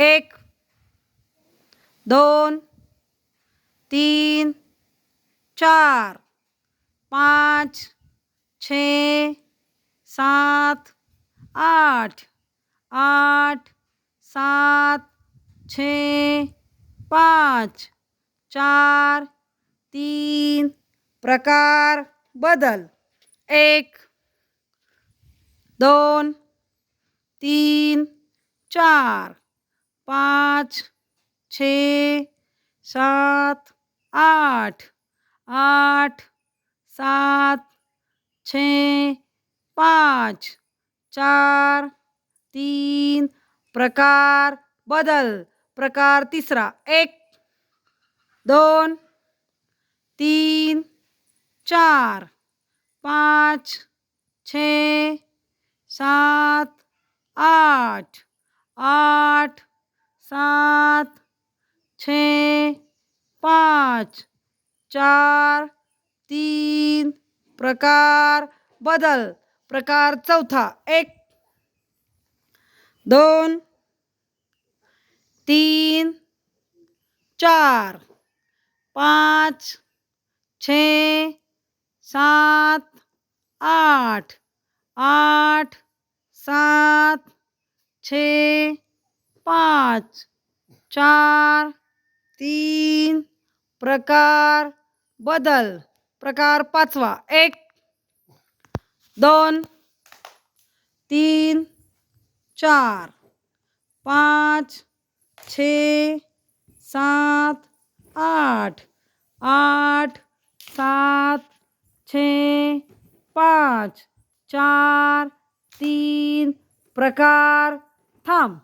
एक, दोन, तीन, चार, पाँच, छ, सात, आठ आठ, सात, छ, पाँच, चार, तीन, प्रकार बदल। एक, दोन, तीन, चार। पाँच, छ, सात, आठ। आठ, सात, छ, पाँच। चार, तीन। प्रकार बदल। प्रकार तिसरा। एक, दोन, तीन, चार। पाँच, छ, सात, आठ। आठ सात, छ, पाँच, चार, तीन, प्रकार बदल। प्रकार चौथा, एक, दोन, तीन, चार, पाँच, छ, सात, आठ आठ, सात, छ पाँच, चार, तीन, प्रकार बदल, प्रकार पाचवा, एक, दोन, तीन, चार, पाँच, छ, सात, आठ आठ, सात, छ, पाँच, चार, तीन, प्रकार थांब